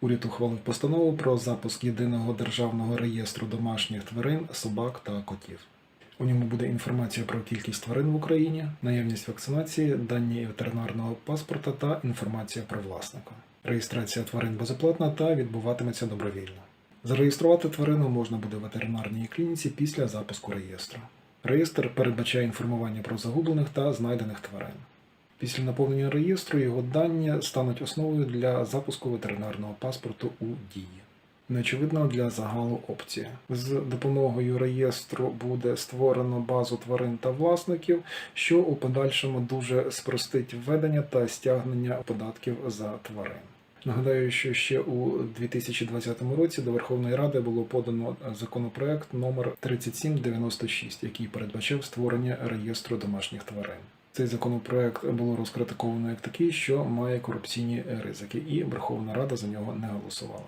Уряд ухвалив постанову про запуск єдиного державного реєстру домашніх тварин, собак та котів. У ньому буде інформація про кількість тварин в Україні, наявність вакцинації, дані ветеринарного паспорта та інформація про власника. Реєстрація тварин безоплатна та відбуватиметься добровільно. Зареєструвати тварину можна буде в ветеринарній клініці після запуску реєстру. Реєстр передбачає інформування про загублених та знайдених тварин. Після наповнення реєстру його дані стануть основою для запуску ветеринарного паспорту у дії. Неочевидна для загалу опція. З допомогою реєстру буде створено базу тварин та власників, що у подальшому дуже спростить введення та стягнення податків за тварин. Нагадаю, що ще у 2020 році до Верховної Ради було подано законопроект номер 3796, який передбачав створення реєстру домашніх тварин. Цей законопроект було розкритиковано як такий, що має корупційні ризики, і Верховна Рада за нього не голосувала.